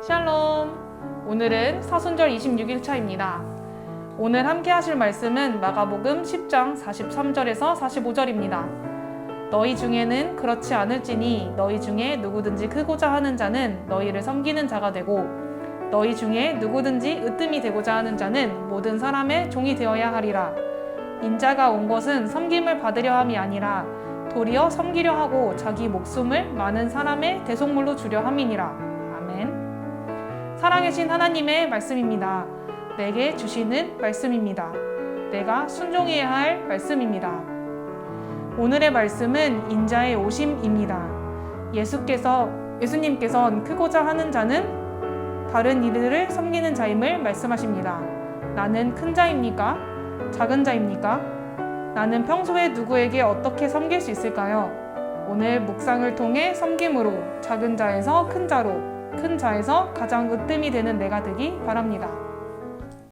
샬롬. 오늘은 사순절 26일 차입니다. 오늘 함께 하실 말씀은 마가복음 10장 43절에서 45절입니다. 너희 중에는 그렇지 않을지니 너희 중에 누구든지 크고자 하는 자는 너희를 섬기는 자가 되고 너희 중에 누구든지 으뜸이 되고자 하는 자는 모든 사람의 종이 되어야 하리라. 인자가 온 것은 섬김을 받으려 함이 아니라 도리어 섬기려 하고 자기 목숨을 많은 사람의 대속물로 주려 함이니라. 아멘. 사랑하신 하나님의 말씀입니다. 내게 주시는 말씀입니다. 내가 순종해야 할 말씀입니다. 오늘의 말씀은 인자의 오심입니다. 예수께서 예수님께서 크고자 하는 자는 다른 이들을 섬기는 자임을 말씀하십니다. 나는 큰 자입니까? 작은 자입니까? 나는 평소에 누구에게 어떻게 섬길 수 있을까요? 오늘 묵상을 통해 섬김으로 작은 자에서 큰 자로, 큰 자에서 가장 으뜸이 되는 내가 되기 바랍니다.